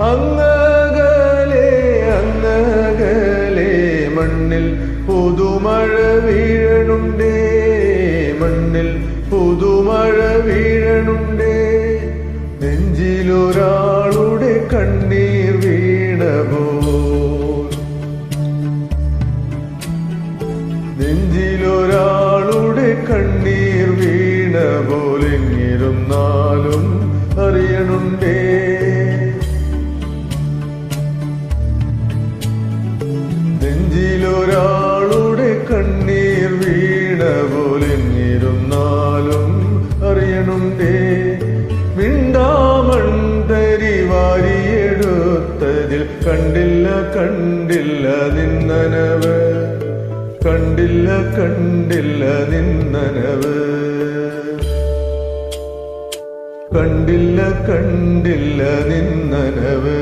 അങ്ങകലെ അങ്ങകലെ മണ്ണിൽ പുതുമഴ വീഴണുണ്ടേ മണ്ണിൽ പുതുമഴ വീഴണുണ്ടേ. നെഞ്ചിലൊരാളുടെ കണ്ണീർ വീണപോ നെഞ്ചിലൊരാളുടെ കണ്ണീർ നെഞ്ചിലൊരാളുടെ കണ്ണീർ വീണ പോലെ നിരുന്നാലും അറിയണുണ്ടേ. മിണ്ടാമണ്ടരി വാരിയെടുത്തതിൽ കണ്ടില്ല കണ്ടില്ല നിന്നനവ്. കണ്ടില്ല കണ്ടില്ല നിന്നനവ്. കണ്ടില്ല കണ്ടില്ല നിന്നനവ്.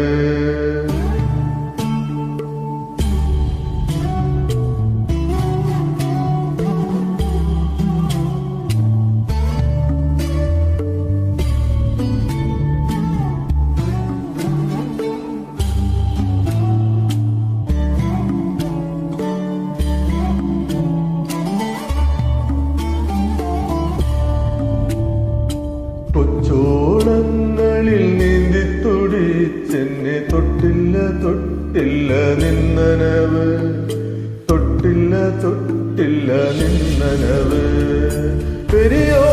പൊച്ചോളങ്ങളിൽ നീന്തി തുടിച്ചെന്നെ തൊട്ടില്ല തൊട്ടില്ല നിന്നനവ്. തൊട്ടില്ല തൊട്ടില്ല നിന്നനവ്. പെരിയോനേ